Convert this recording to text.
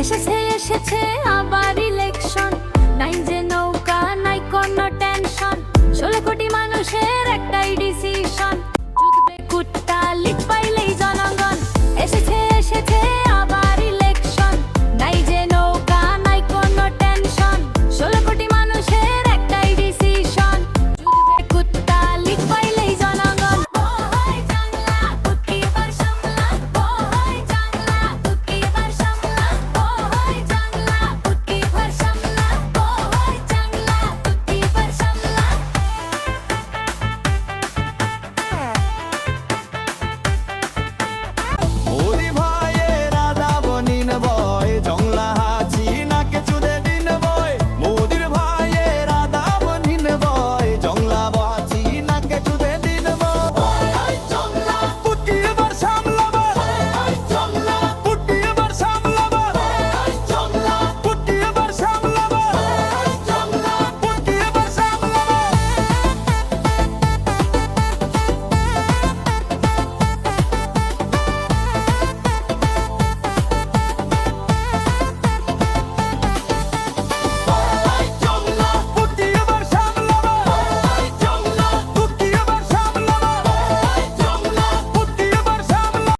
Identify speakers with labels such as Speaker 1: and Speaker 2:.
Speaker 1: এসেছে এসেছে আবারই